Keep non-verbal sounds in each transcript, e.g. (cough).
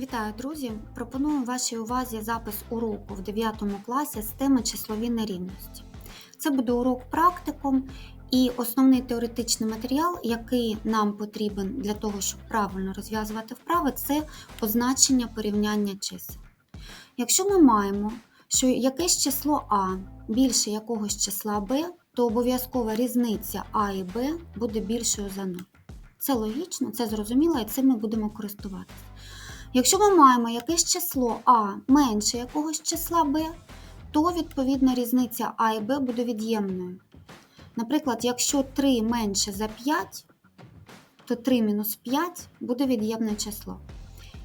Вітаю, друзі! Пропоную вашій увазі запис уроку в 9 класі з теми числові нерівності. Це буде урок практикум і основний теоретичний матеріал, який нам потрібен для того, щоб правильно розв'язувати вправи, це означення порівняння чисел. Якщо ми маємо, що якесь число А більше якогось числа Б, то обов'язкова різниця А і Б буде більшою за 0. Це логічно, це зрозуміло, і цим ми будемо користуватися. Якщо ми маємо якесь число А менше якогось числа Б, то відповідно різниця А і Б буде від'ємною. Наприклад, якщо 3 менше за 5, то 3 мінус 5 буде від'ємне число.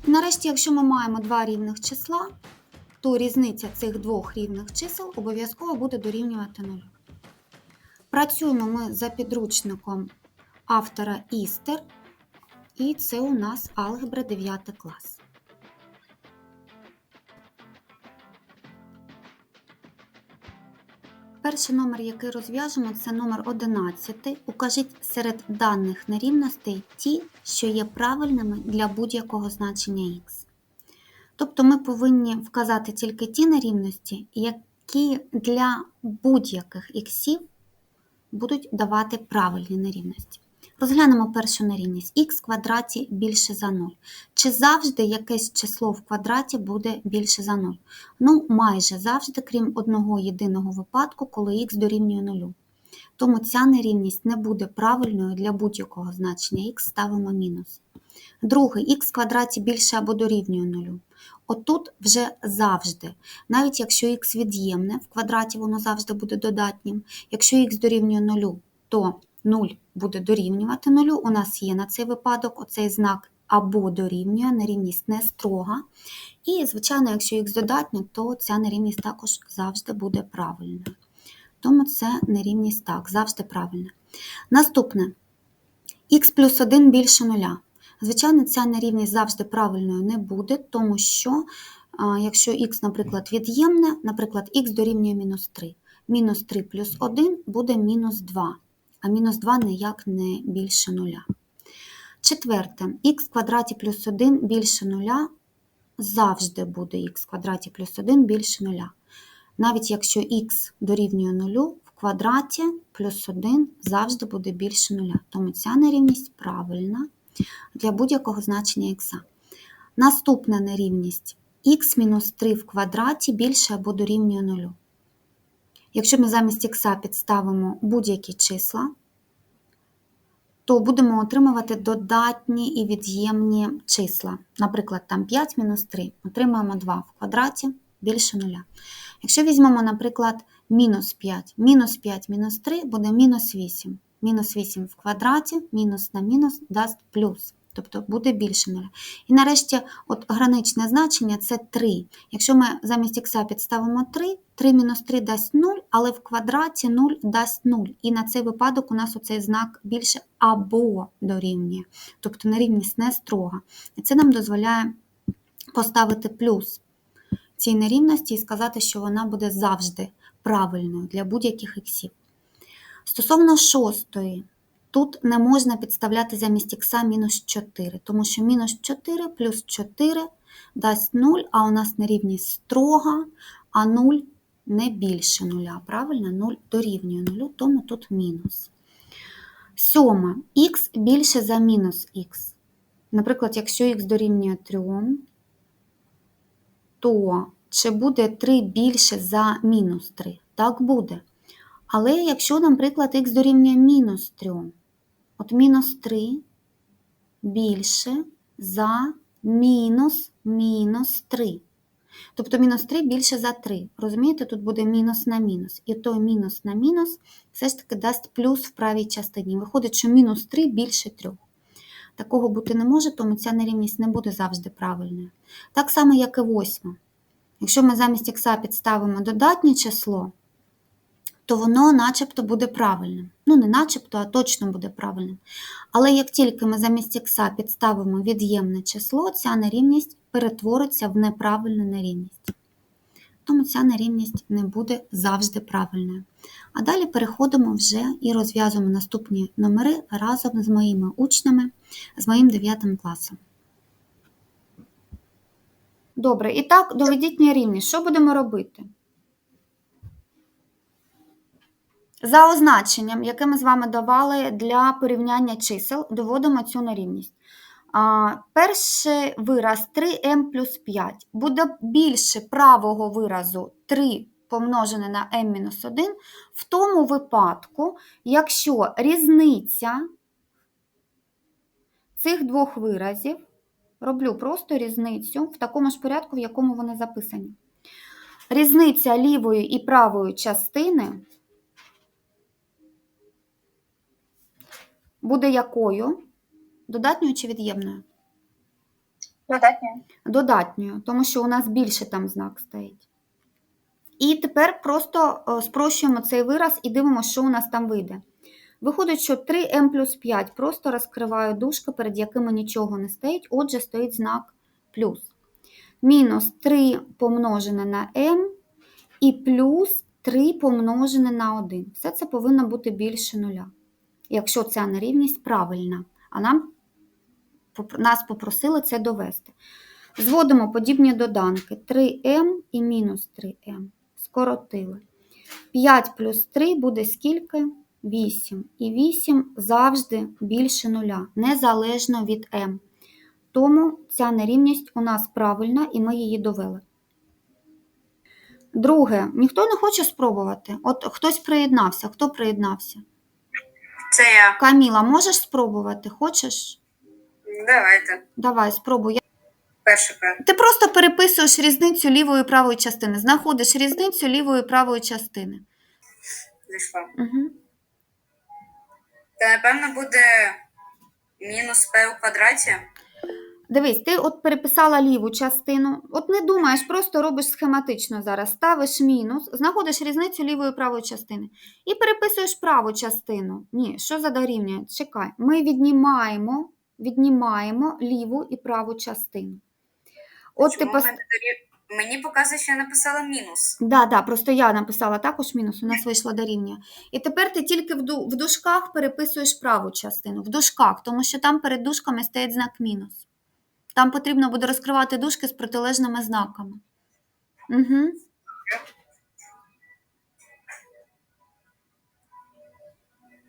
І нарешті, якщо ми маємо два рівних числа, то різниця цих двох рівних чисел обов'язково буде дорівнювати 0. Працюємо ми за підручником автора Істер, і це у нас алгебра 9 клас. Перший номер, який розв'яжемо, це номер 11. Укажіть серед даних нерівностей ті, що є правильними для будь-якого значення х. Тобто ми повинні вказати тільки ті нерівності, які для будь-яких іксів будуть давати правильні нерівності. Розглянемо першу нерівність х квадраті більше за 0. Чи завжди якесь число в квадраті буде більше за 0? Ну, майже завжди, крім одного єдиного випадку, коли х дорівнює 0. Тому ця нерівність не буде правильною для будь-якого значення х ставимо мінус. Друге, х квадраті більше або дорівнює 0. Отут вже завжди, навіть якщо х від'ємне, в квадраті воно завжди буде додатнім. Якщо х дорівнює 0, то 0 буде дорівнювати 0. У нас є на цей випадок оцей знак або дорівнює, нерівність не строга. І, звичайно, якщо х додатньо, то ця нерівність також завжди буде правильною. Тому це нерівність так, завжди правильна. Наступне х плюс 1 більше 0. Звичайно, ця нерівність завжди правильною не буде, тому що, якщо х, наприклад, від'ємне, наприклад, х дорівнює мінус 3. Мінус 3 плюс 1 буде мінус 2, а мінус 2 ніяк не більше 0. Четверте, х квадраті плюс 1 більше 0 завжди буде х квадраті плюс 1 більше 0. Навіть якщо х дорівнює 0, в квадраті плюс 1 завжди буде більше 0. Тому ця нерівність правильна для будь-якого значення х. Наступна нерівність х мінус 3 в квадраті більше або дорівнює 0. Якщо ми замість х підставимо будь-які числа, то будемо отримувати додатні і від'ємні числа. Наприклад, там 5 мінус 3, отримаємо 2 в квадраті більше 0. Якщо візьмемо, наприклад, мінус 5, мінус 5 мінус 3 буде мінус 8. Мінус 8 в квадраті, мінус на мінус дасть плюс, тобто буде більше 0. І нарешті от граничне значення це 3. Якщо ми замість х підставимо 3, 3 мінус 3 дасть 0, але в квадраті 0 дасть 0. І на цей випадок у нас оцей знак більше або дорівнює. Тобто нерівність не строга. І це нам дозволяє поставити плюс цій нерівності і сказати, що вона буде завжди правильною для будь-яких іксів. Стосовно шостої, тут не можна підставляти замість х мінус 4, тому що мінус 4 плюс 4 дасть 0, а у нас нерівність строга, а 0 не більше 0, правильно? 0 дорівнює 0, тому тут мінус. Сьома, х більше за мінус х. Наприклад, якщо х дорівнює 3, то чи буде 3 більше за мінус 3? Так буде. Але якщо, наприклад, х дорівнює мінус 3, от мінус 3 більше за мінус мінус 3. Тобто мінус 3 більше за 3. Розумієте, тут буде мінус на мінус. І той мінус на мінус все ж таки дасть плюс в правій частині. Виходить, що мінус 3 більше 3. Такого бути не може, тому ця нерівність не буде завжди правильною. Так само, як і восьма. Якщо ми замість х підставимо додатнє число, то воно начебто буде правильним. Ну, не начебто, а точно буде правильним. Але як тільки ми замість х підставимо від'ємне число, ця нерівність перетвориться в неправильну нерівність. Тому ця нерівність не буде завжди правильною. А далі переходимо вже і розв'язуємо наступні номери разом з моїми учнями, з моїм 9 класом. Добре, і так, доведіть нерівність. Що будемо робити? За означенням, яке ми з вами давали для порівняння чисел, доводимо цю нерівність. Перший вираз 3m плюс 5 буде більше правого виразу 3 помножене на m-1 в тому випадку, якщо різниця цих двох виразів, роблю просто різницю в такому ж порядку, в якому вони записані. Різниця лівої і правої частини буде якою? Додатньою чи від'ємною? Додатньо. Додатньою, тому що у нас більше там знак стоїть. І тепер просто е, спрощуємо цей вираз і дивимося, що у нас там вийде. Виходить, що 3m плюс 5 просто розкриваю дужки, перед якими нічого не стоїть, отже, стоїть знак плюс. Мінус 3 помножене на m і плюс 3 помножене на 1. Все це повинно бути більше нуля, якщо ця нерівність правильна. А нам, нас попросили це довести. Зводимо подібні доданки 3m і мінус 3m. Скоротили. 5 плюс 3 буде скільки? 8. І 8 завжди більше нуля, незалежно від m. Тому ця нерівність у нас правильна і ми її довели. Друге, ніхто не хоче спробувати. От хтось приєднався. Хто приєднався? Це я. Каміла, можеш спробувати? Хочеш? Давайте. Давай, спробуй. Перше П. Ти просто переписуєш різницю лівої і правої частини. Знаходиш різницю лівої і правої частини. Зайшла. Угу. Та напевно буде мінус П у квадраті. Дивись, ти от переписала ліву частину. От не думаєш, просто робиш схематично зараз. Ставиш мінус, знаходиш різницю лівої і правої частини. І переписуєш праву частину. Ні, що за дорівнює? Чекай. Ми віднімаємо, віднімаємо ліву і праву частину. От ти пос... Мені показує, що я написала мінус. Да, да, просто я написала також мінус, у нас вийшло дорівнює. І тепер ти тільки в дужках переписуєш праву частину. В дужках, тому що там перед дужками стоїть знак мінус. Там потрібно буде розкривати дужки з протилежними знаками. Угу.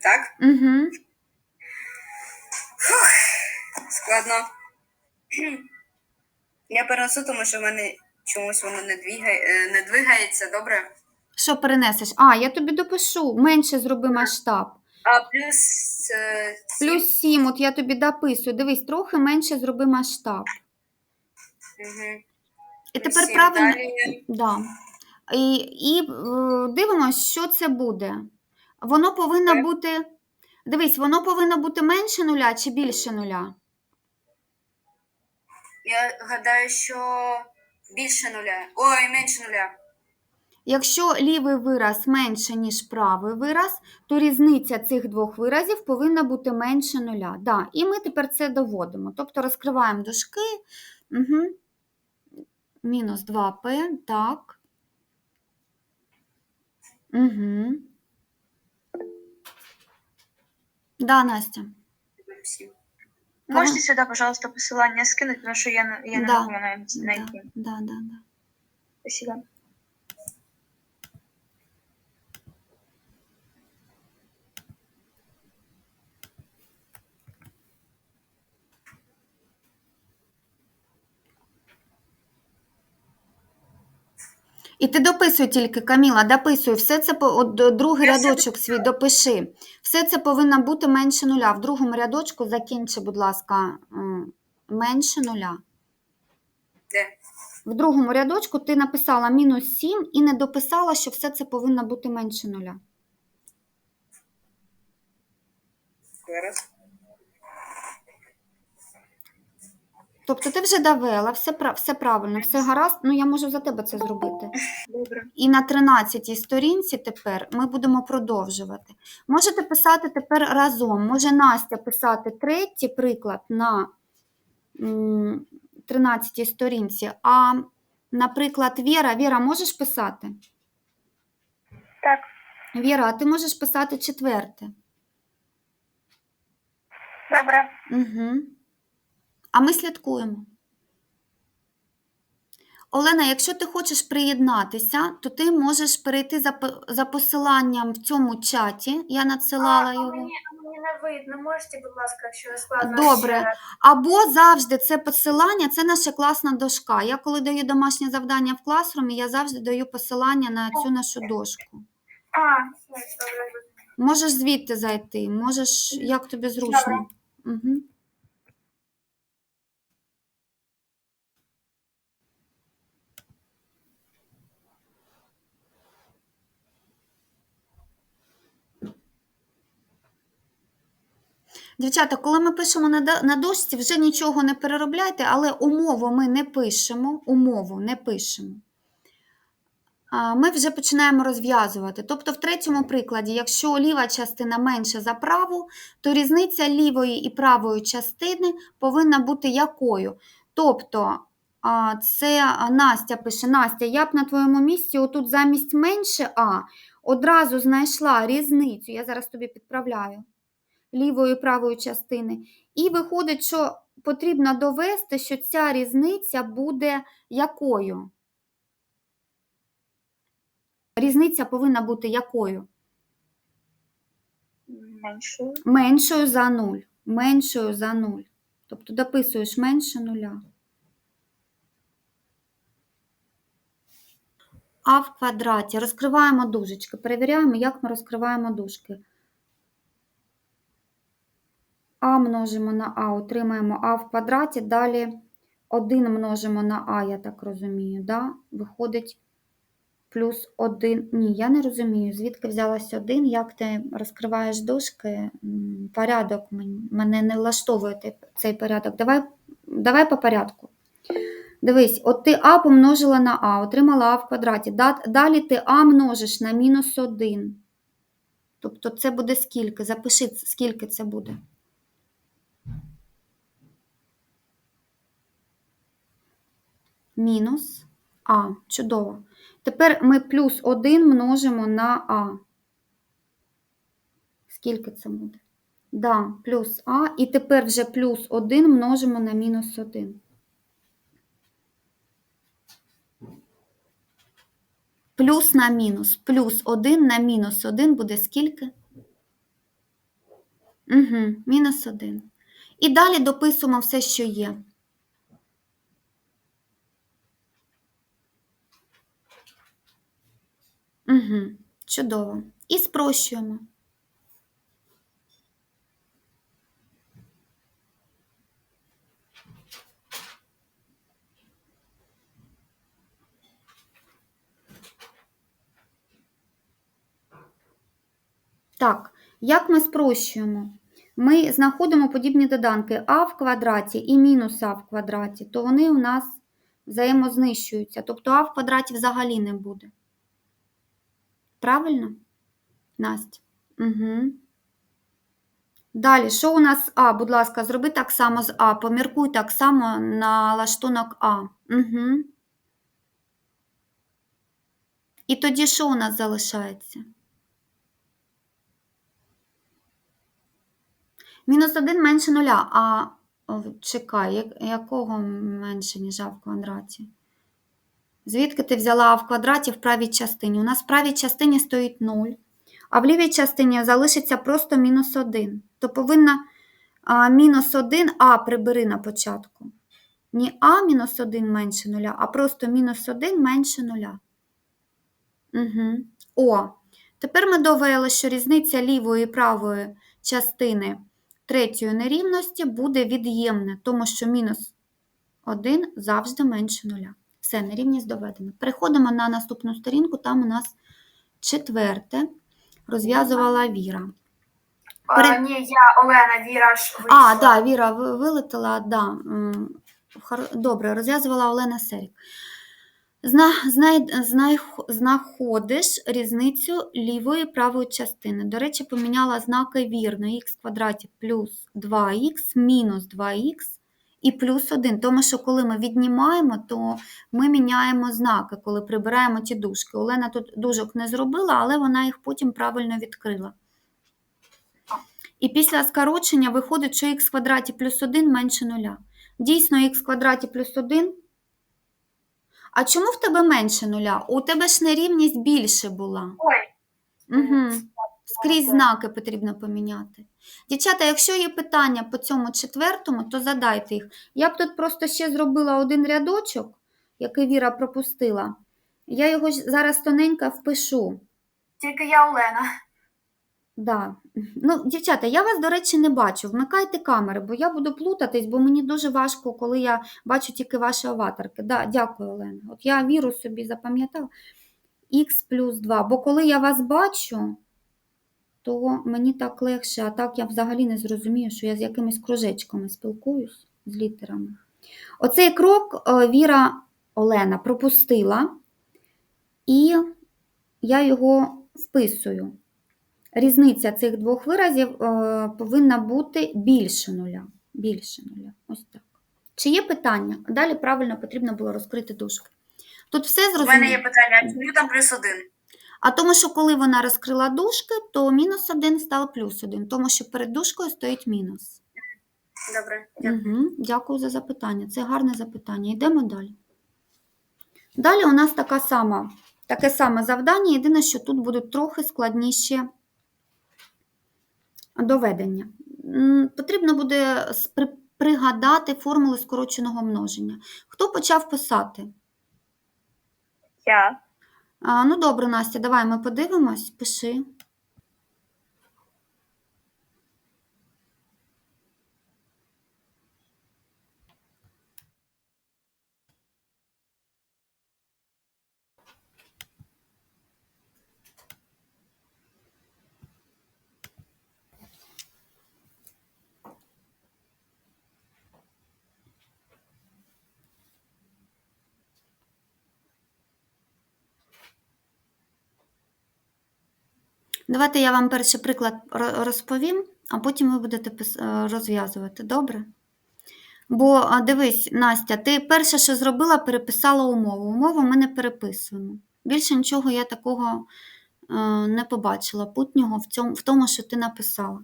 Так? Угу. Складно. Я перенесу, тому що в мене чомусь воно не, двігає, е, не двигається, добре? Що перенесеш? А, я тобі допишу. Менше зроби масштаб. А плюс. Е, сім. Плюс 7, от я тобі дописую. Дивись, трохи менше зроби масштаб. Мгм. І Плюс тепер сім. правильно. Далі Да. І, і е, дивимося, що це буде. Воно повинно Так. бути. Дивись, воно повинно бути менше нуля чи більше нуля. Я гадаю, що більше нуля. Ой, менше нуля. Якщо лівий вираз менше, ніж правий вираз, то різниця цих двох виразів повинна бути менше нуля. Да. І ми тепер це доводимо. Тобто розкриваємо дужки. Угу. Мінус 2p, так. Угу. Да, Настя. Можете сюда, пожалуйста, посылание скинуть, потому что я, я не Да. могу на- Да, да, да, да. Спасибо. І ти дописуй тільки, Каміла, дописуй. Все це по- от, другий Я рядочок свій допиши. Все це повинно бути менше нуля. В другому рядочку закінчи, будь ласка, менше нуля. Де? В другому рядочку ти написала мінус 7 і не дописала, що все це повинно бути менше нуля. Зараз. Тобто ти вже довела, все, все правильно, все гаразд, ну я можу за тебе це зробити. Добре. І на 13 сторінці тепер ми будемо продовжувати. Можете писати тепер разом. Може Настя писати третій приклад на м, 13 сторінці, а, наприклад, Віра, Віра, можеш писати? Так, Віра, а ти можеш писати четверте. добре. Угу. А ми слідкуємо. Олена, якщо ти хочеш приєднатися, то ти можеш перейти за, за посиланням в цьому чаті. Я надсилала а, його. Мені, мені не видно. Можете, будь ласка, якщо складно. Добре. ще? Або завжди це посилання, це наша класна дошка. Я коли даю домашнє завдання в класрумі, я завжди даю посилання на цю нашу дошку. А, добре. Можеш звідти зайти, можеш, як тобі зручно. Угу. Дівчата, коли ми пишемо на, дошці, вже нічого не переробляйте, але умову ми не пишемо. Умову не пишемо. Ми вже починаємо розв'язувати. Тобто, в третьому прикладі, якщо ліва частина менша за праву, то різниця лівої і правої частини повинна бути якою? Тобто, це Настя пише: Настя, я б на твоєму місці, отут замість менше А, одразу знайшла різницю. Я зараз тобі підправляю лівої і правої частини. І виходить, що потрібно довести, що ця різниця буде якою? Різниця повинна бути якою? Меншою. Меншою за 0. Меншою за 0. Тобто дописуєш менше нуля. А в квадраті. Розкриваємо дужечки. Перевіряємо, як ми розкриваємо дужки. А множимо на А, отримаємо А в квадраті. Далі 1 множимо на А, я так розумію. Да? Виходить плюс 1. Ні, я не розумію, звідки взялась 1, як ти розкриваєш дужки. Порядок мене не влаштовує цей порядок. Давай, давай по порядку. Дивись, от ти А помножила на А, отримала А в квадраті. Далі ти А множиш на мінус 1. Тобто це буде скільки? Запиши, скільки це буде. Мінус А. Чудово. Тепер ми плюс 1 множимо на А. Скільки це буде? Да, плюс А. І тепер вже плюс 1 множимо на мінус 1. Плюс на мінус. Плюс 1 на мінус 1 буде скільки? Угу, мінус 1. І далі дописуємо все, що є. Угу, чудово. І спрощуємо. Так, як ми спрощуємо? Ми знаходимо подібні доданки а в квадраті і мінус а в квадраті, то вони у нас взаємознищуються. Тобто а в квадраті взагалі не буде. Правильно? Настя? Угу. Далі, що у нас А? Будь ласка, зроби так само з А. Поміркуй так само на лаштунок А. Угу. І тоді що у нас залишається? Мінус 1 менше нуля. А чекай, якого менше, ніж А в квадраті? Звідки ти взяла в квадраті в правій частині? У нас в правій частині стоїть 0, а в лівій частині залишиться просто мінус 1. То повинна мінус 1 А прибери на початку. Не А мінус 1 менше нуля, а просто мінус 1 менше нуля. Угу. О, тепер ми довели, що різниця лівої і правої частини третьої нерівності буде від'ємна, тому що мінус 1 завжди менше нуля. Все, нерівність доведена. Переходимо на наступну сторінку, там у нас четверте розв'язувала Віра. А, Перед- ні, я Олена Віра ж вийшла. А, да, Віра ви- вилетіла, да. Добре, розв'язувала Олена Серік. Зна, знай, знай, знаходиш різницю лівої і правої частини. До речі, поміняла знаки вірно. х квадраті плюс 2х мінус 2х і плюс 1. Тому що коли ми віднімаємо, то ми міняємо знаки, коли прибираємо ті дужки. Олена тут дужок не зробила, але вона їх потім правильно відкрила. І після скорочення виходить, що х квадраті плюс 1 менше нуля. Дійсно, х квадраті плюс 1. А чому в тебе менше нуля? У тебе ж нерівність більше була. Ой, Угу. Скрізь знаки потрібно поміняти. Дівчата, якщо є питання по цьому четвертому, то задайте їх. Я б тут просто ще зробила один рядочок, який Віра пропустила. Я його зараз тоненько впишу. тільки я Олена. Да. Ну, дівчата, я вас, до речі, не бачу. Вмикайте камери, бо я буду плутатись, бо мені дуже важко, коли я бачу тільки ваші аватарки. Да, дякую, Олена. От я віру собі запам'ятала. Х плюс 2. Бо коли я вас бачу, то мені так легше, а так я взагалі не зрозумію, що я з якимись кружечками спілкуюсь з літерами. Оцей крок е, Віра Олена пропустила, і я його вписую. Різниця цих двох виразів е, повинна бути більше нуля. Більше нуля. Ось так. Чи є питання? Далі правильно потрібно було розкрити дужки. Тут все зрозуміло. У мене є питання, а чому там плюс один? А тому, що коли вона розкрила дужки, то мінус 1 став плюс 1, тому що перед дужкою стоїть мінус. Добре, дякую. Угу, дякую за запитання. Це гарне запитання. Йдемо далі. Далі у нас така сама, таке саме завдання, єдине, що тут будуть трохи складніші доведення. Потрібно буде пригадати формули скороченого множення. Хто почав писати? Я. А, ну добре, Настя, давай ми подивимось, пиши. Давайте я вам перший приклад розповім, а потім ви будете е, розв'язувати. Добре? Бо дивись, Настя, ти перше, що зробила, переписала умову. Умову ми не переписуємо. Більше нічого я такого е, не побачила путнього в, тому, що ти написала.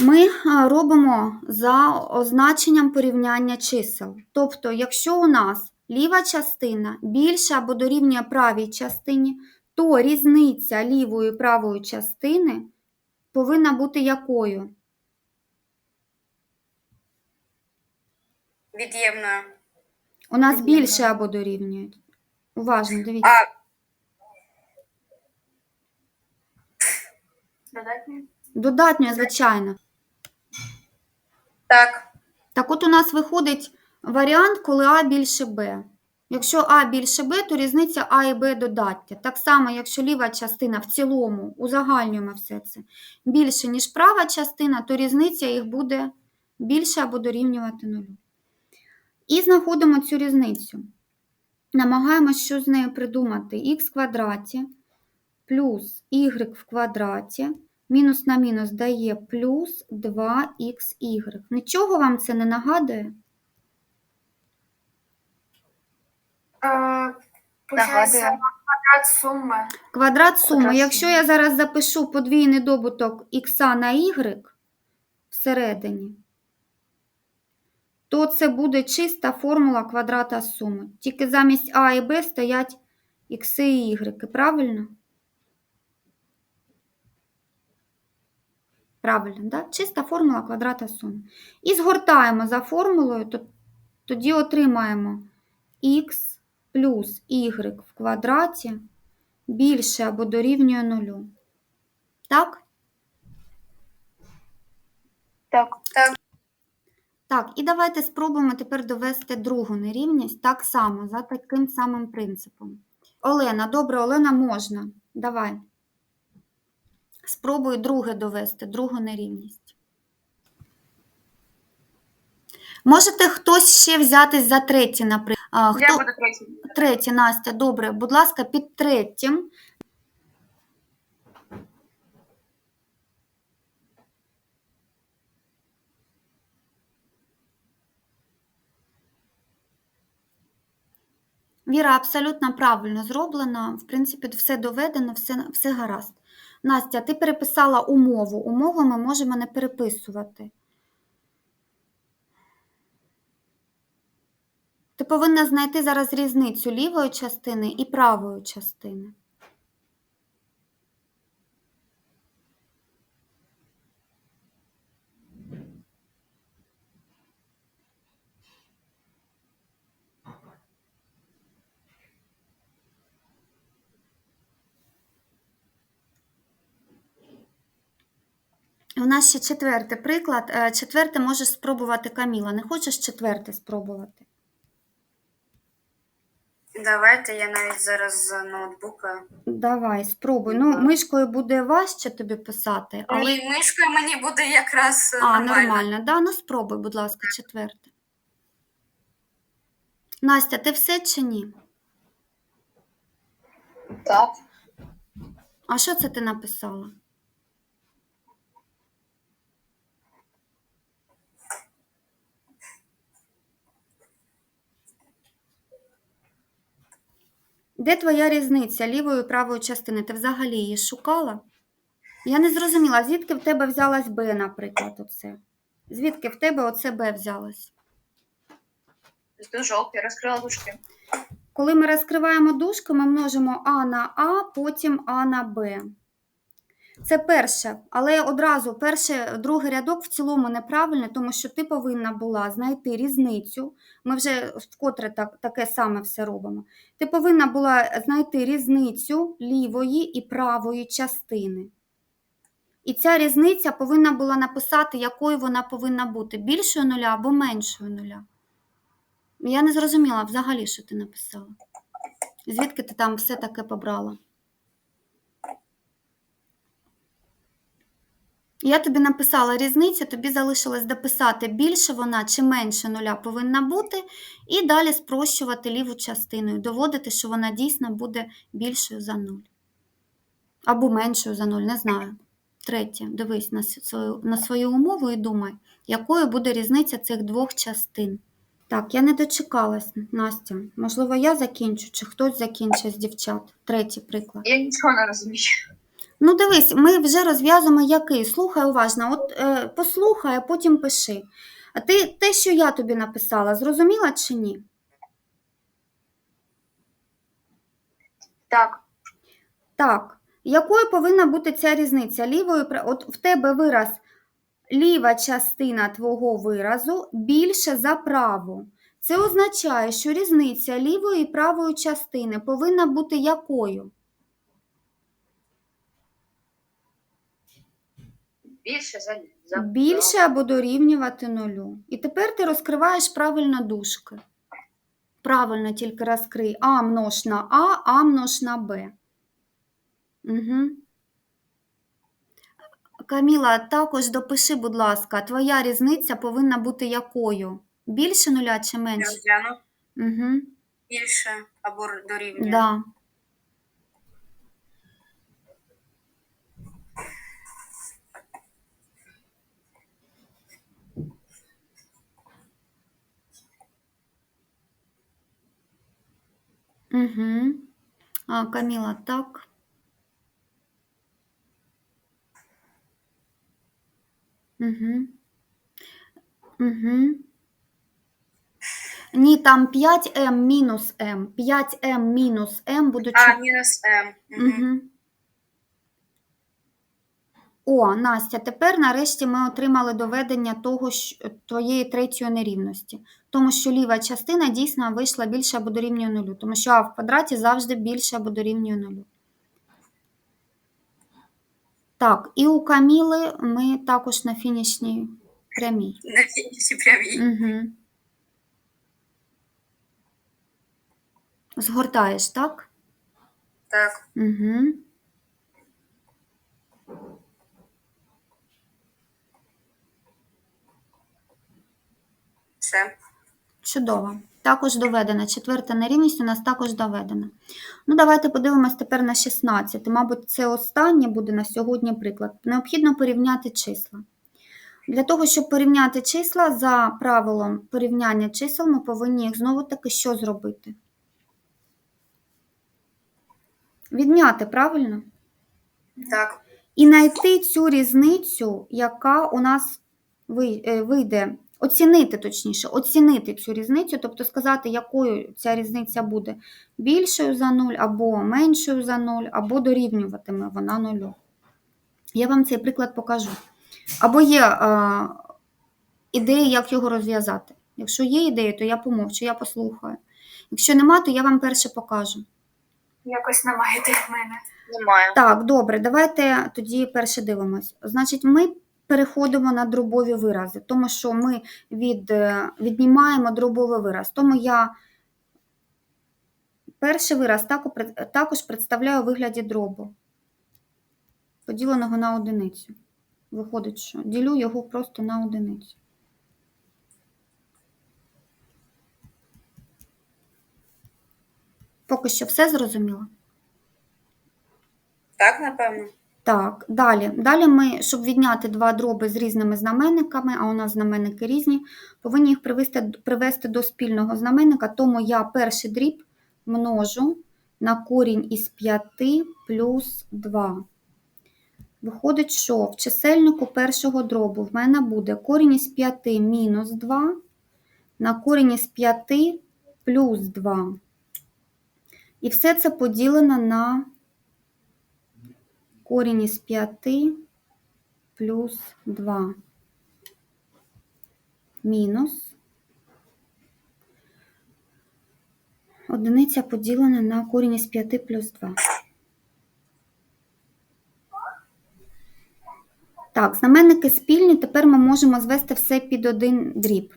Ми е, робимо за означенням порівняння чисел. Тобто, якщо у нас ліва частина більша або дорівнює правій частині, то різниця лівої і правої частини повинна бути якою? Від'ємною. У нас Від'ємною. більше або дорівнюють. Уважно, дивіться. А, Додатньо. Додатньо, звичайно. так. Так от у нас виходить варіант, коли А більше Б. Якщо А більше Б, то різниця А і Б додаття. Так само, якщо ліва частина в цілому, узагальнюємо все це, більше, ніж права частина, то різниця їх буде більше або дорівнювати нулю. І знаходимо цю різницю. Намагаємося що з нею придумати. х квадраті плюс y в квадраті мінус на мінус дає плюс 2xy. Нічого вам це не нагадує? Е, Получається квадрат суми. Квадрат суми. Якщо я зараз запишу подвійний добуток х на y всередині, то це буде чиста формула квадрата суми. Тільки замість а і б стоять х і y. Правильно? Правильно, да? чиста формула квадрата суми. І згортаємо за формулою, то тоді отримаємо х плюс y в квадраті більше або дорівнює нулю. Так? Так. Так, і давайте спробуємо тепер довести другу нерівність так само, за таким самим принципом. Олена, добре, Олена, можна. Давай. Спробуй друге довести, другу нерівність. Можете хтось ще взятись за третє, наприклад. А, Я буду третій. Третє, Настя, добре. Будь ласка, під третім. Віра абсолютно правильно зроблена. В принципі, все доведено, все, все гаразд. Настя, ти переписала умову. Умову ми можемо не переписувати. Ти повинна знайти зараз різницю лівої частини і правої частини. У нас ще четвертий приклад. Е, Четверте можеш спробувати Каміла. Не хочеш четверте спробувати? Давайте я навіть зараз з ноутбука. Давай, спробуй. Ну, мишкою буде важче тобі писати, але. Але мишкою мені буде якраз А, нормально. нормально. Да, ну спробуй, будь ласка, четверте. Настя, ти все чи ні? Так. А що це ти написала? Де твоя різниця лівої і правої частини? Ти взагалі її шукала? Я не зрозуміла, звідки в тебе взялась Б, наприклад, оце? Звідки в тебе оце Б взялось? З дужок я розкрила дужки. Коли ми розкриваємо дужки, ми множимо А на А, потім А на Б. Це перше, але одразу перше, другий рядок в цілому неправильний, тому що ти повинна була знайти різницю. Ми вже вкотре так, таке саме все робимо. Ти повинна була знайти різницю лівої і правої частини. І ця різниця повинна була написати, якою вона повинна бути: більшою нуля або меншою нуля. Я не зрозуміла взагалі, що ти написала. Звідки ти там все таке побрала? Я тобі написала різницю, тобі залишилось дописати, більше вона чи менше нуля повинна бути, і далі спрощувати ліву частину доводити, що вона дійсно буде більшою за нуль. Або меншою за нуль, не знаю. Третє, дивись на свою, на свою умову і думай, якою буде різниця цих двох частин. Так, я не дочекалась, Настя. Можливо, я закінчу, чи хтось закінчить з дівчат. Третій приклад. Я нічого не розумію. Ну, дивись, ми вже розв'язуємо який. Слухай уважно. От е, послухай, а потім пиши. А ти те, що я тобі написала, зрозуміла чи ні? Так. Так. Якою повинна бути ця різниця? Лівою, от в тебе вираз ліва частина твого виразу більше за праву. Це означає, що різниця лівої і правої частини повинна бути якою? Більше за, за Більше або дорівнювати нулю. І тепер ти розкриваєш правильно дужки. Правильно тільки розкрий А множ на А, А множ на Б. Угу. Каміла, також допиши, будь ласка, твоя різниця повинна бути якою? Більше нуля чи Я менше? гляну Угу. більше або дорівнює. Да. Угу. А, Каміла, так. Угу. Угу. Ні, там 5М мінус М. 5М мінус М будуть. А, мінус М. Угу. Угу. О, Настя, тепер нарешті ми отримали доведення того, що, твоєї третьої нерівності. Тому що ліва частина дійсно вийшла більше або дорівнює нулю, тому що А в квадраті завжди більше або дорівнює нулю. Так, і у Каміли ми також на фінішній прямій. На фініші прямій. Угу. Згортаєш, так? Так. Угу. Все. Чудово. Також доведена. Четверта нерівність у нас також доведена. Ну, давайте подивимось тепер на 16. Мабуть, це останнє буде на сьогодні приклад. Необхідно порівняти числа. Для того, щоб порівняти числа, за правилом порівняння чисел, ми повинні їх знову таки що зробити? Відняти, правильно? Так. І знайти цю різницю, яка у нас е, вийде оцінити, точніше, оцінити цю різницю, тобто сказати, якою ця різниця буде більшою за 0, або меншою за 0, або дорівнюватиме вона 0. Я вам цей приклад покажу. Або є е, ідеї, як його розв'язати. Якщо є ідеї, то я помовчу, я послухаю. Якщо нема, то я вам перше покажу. Якось немає тих в мене. Немає. Так, добре, давайте тоді перше дивимось. Значить, ми переходимо на дробові вирази, тому що ми від, е, віднімаємо дробовий вираз. Тому я перший вираз також представляю у вигляді дробу, поділеного на одиницю. Виходить, що ділю його просто на одиницю. Поки що все зрозуміло? Так, напевно. Так, далі. Далі ми, щоб відняти два дроби з різними знаменниками, а у нас знаменники різні, повинні їх привести, привести до спільного знаменника, тому я перший дріб множу на корінь із 5 плюс 2. Виходить, що в чисельнику першого дробу в мене буде корінь із 5 мінус 2 на корінь із 5 плюс 2. І все це поділено на корінь із 5 плюс 2 мінус одиниця поділена на корінь із 5 плюс 2. Так, знаменники спільні, тепер ми можемо звести все під один дріб.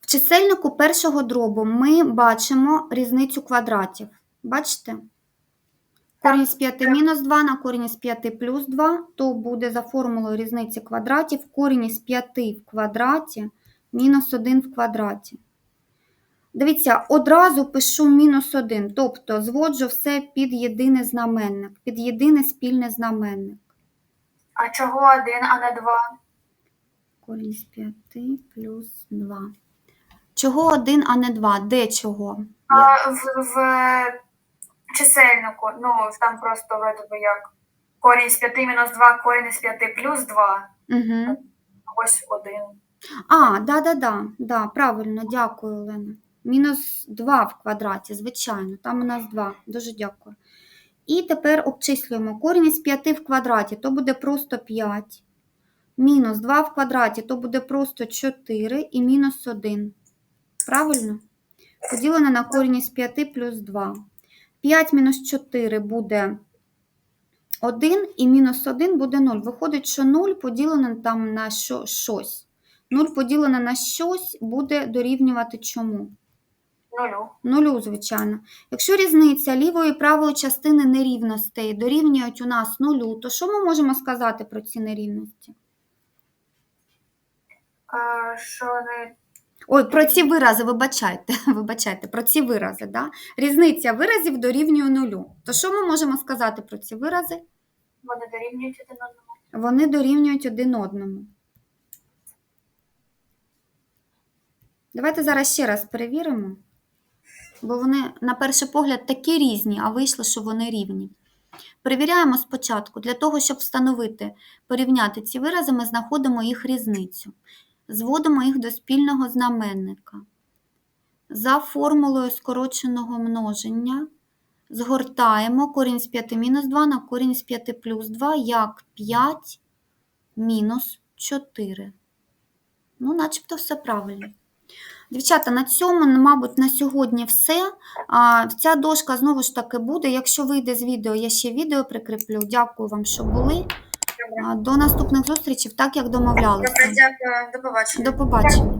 В чисельнику першого дробу ми бачимо різницю квадратів. Бачите? Корінь з 5 мінус 2 на корінь із 5 плюс 2, то буде за формулою різниці квадратів корінь із 5 в квадраті мінус 1 в квадраті. Дивіться, одразу пишу мінус 1, тобто зводжу все під єдиний знаменник, під єдиний спільний знаменник. А чого один, а не два? Корінь з 5 плюс 2. Чого 1, а не 2? Де чого? А в, в чисельнику, ну там просто вроде би як корінь з 5 мінус 2, корінь з 5 плюс 2, Угу. ось один. А, да-да-да, да, правильно, дякую, Олена. Мінус 2 в квадраті, звичайно, там у нас 2. Дуже дякую. І тепер обчислюємо корінь із 5 в квадраті, то буде просто 5. Мінус 2 в квадраті, то буде просто 4 і мінус 1. Правильно? Поділено на корінь із 5 плюс 2. 5 мінус 4 буде 1 і мінус 1 буде 0. Виходить, що 0 поділено там на що- щось. 0 поділено на щось буде дорівнювати чому? Нулю. Нулю, звичайно. Якщо різниця лівої і правої частини нерівностей дорівнюють у нас нулю, то що ми можемо сказати про ці нерівності? А, що не Ой, про ці вирази, вибачайте, (laughs) вибачайте, про ці вирази, да? Різниця виразів дорівнює нулю. То що ми можемо сказати про ці вирази? вони дорівнюють один одному? Вони дорівнюють один одному. Давайте зараз ще раз перевіримо, бо вони, на перший погляд, такі різні, а вийшло, що вони рівні. Перевіряємо спочатку. Для того, щоб встановити, порівняти ці вирази, ми знаходимо їх різницю. Зводимо їх до спільного знаменника. За формулою скороченого множення згортаємо корінь з 5 мінус 2 на корінь з 5 плюс 2 як 5 мінус 4. Ну, начебто все правильно. Дівчата, на цьому, мабуть, на сьогодні все. А, Ця дошка знову ж таки буде. Якщо вийде з відео, я ще відео прикріплю. Дякую вам, що були. А, До наступних зустрічей, так як домовлялися. Добре, дякую. До побачення. До побачення.